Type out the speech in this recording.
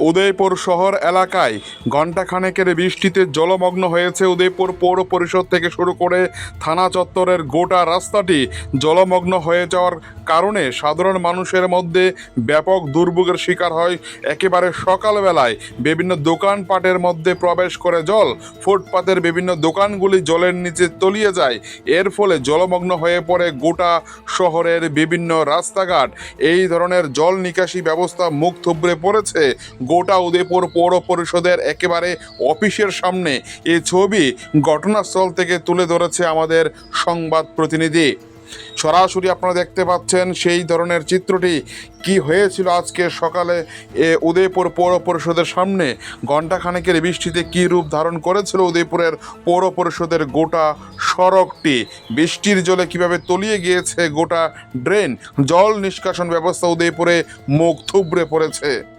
উদয়পুর শহর এলাকায় ঘণ্টাখানেকের বৃষ্টিতে জলমগ্ন হয়েছে উদয়পুর পৌর পরিষদ থেকে শুরু করে থানা চত্বরের গোটা রাস্তাটি জলমগ্ন হয়ে যাওয়ার কারণে সাধারণ মানুষের মধ্যে ব্যাপক দুর্ভোগের শিকার হয়। একেবারে সকালবেলায় বিভিন্ন দোকানপাটের মধ্যে প্রবেশ করে জল ফুটপাতের বিভিন্ন দোকানগুলি জলের নিচে তলিয়ে যায়। এর ফলে জলমগ্ন হয়ে পড়ে গোটা শহরের বিভিন্ন রাস্তাঘাট। এই ধরনের জল নিকাশি ব্যবস্থা মুখ থুবড়ে পড়েছে। গোটা উদয়পুর পৌর পরিষদের একেবারে অফিসের সামনে এ ছবি ঘটনাস্থল থেকে তুলে ধরেছে আমাদের সংবাদ প্রতিনিধি। সরাসরি আপনারা দেখতে পাচ্ছেন সেই ধরনের চিত্রটি কি হয়েছিল আজকে সকালে এ উদয়পুর পৌর পরিষদের সামনে? ঘণ্টাখানেকের বৃষ্টিতে কী রূপ ধারণ করেছিল উদয়পুরের পৌর পরিষদের গোটা সড়কটি? বৃষ্টির জলে কীভাবে তলিয়ে গিয়েছে গোটা ড্রেন? জল নিষ্কাশন ব্যবস্থা উদয়পুরে মুখ থুবড়ে পড়েছে।